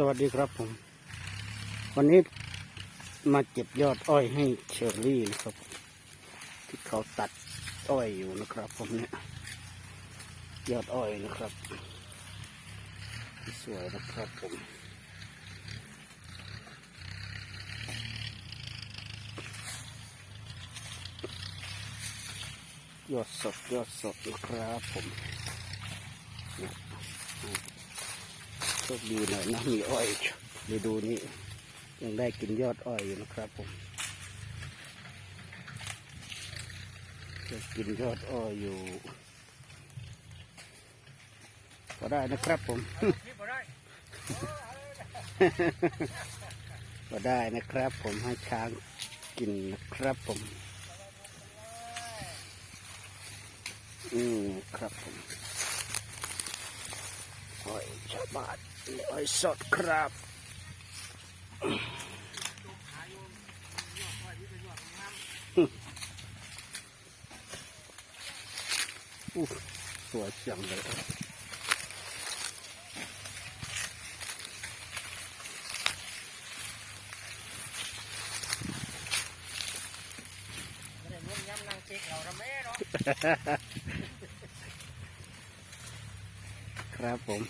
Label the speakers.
Speaker 1: สวัสดีครับผม วันนี้มาเก็บยอดอ้อยให้เชอรี่นะครับ ที่เขาตัดอ้อยอยู่นะครับผมเนี่ยยอดอ้อยนะครับที่สวยนะครับผมยอดสดยอดสดนะครับผมเนี่ย โชคดีหน่อยนะมีอ้อยฤดูนี้ยังได้กินยอดอ้อยอยู่นะครับผมจะกินยอดอ้อยอยู่ก็ได้นะครับผมก็ได้นะครับ ผมให้ช้างกินนะครับผม อืมครับผม อ้อยชาวบ้านอ้อยสดครับอู้สวยจังเลย
Speaker 2: ไม่ได้ร่วมย้ำนางเจ๊กเราทำไมเนาะ
Speaker 1: ครับผม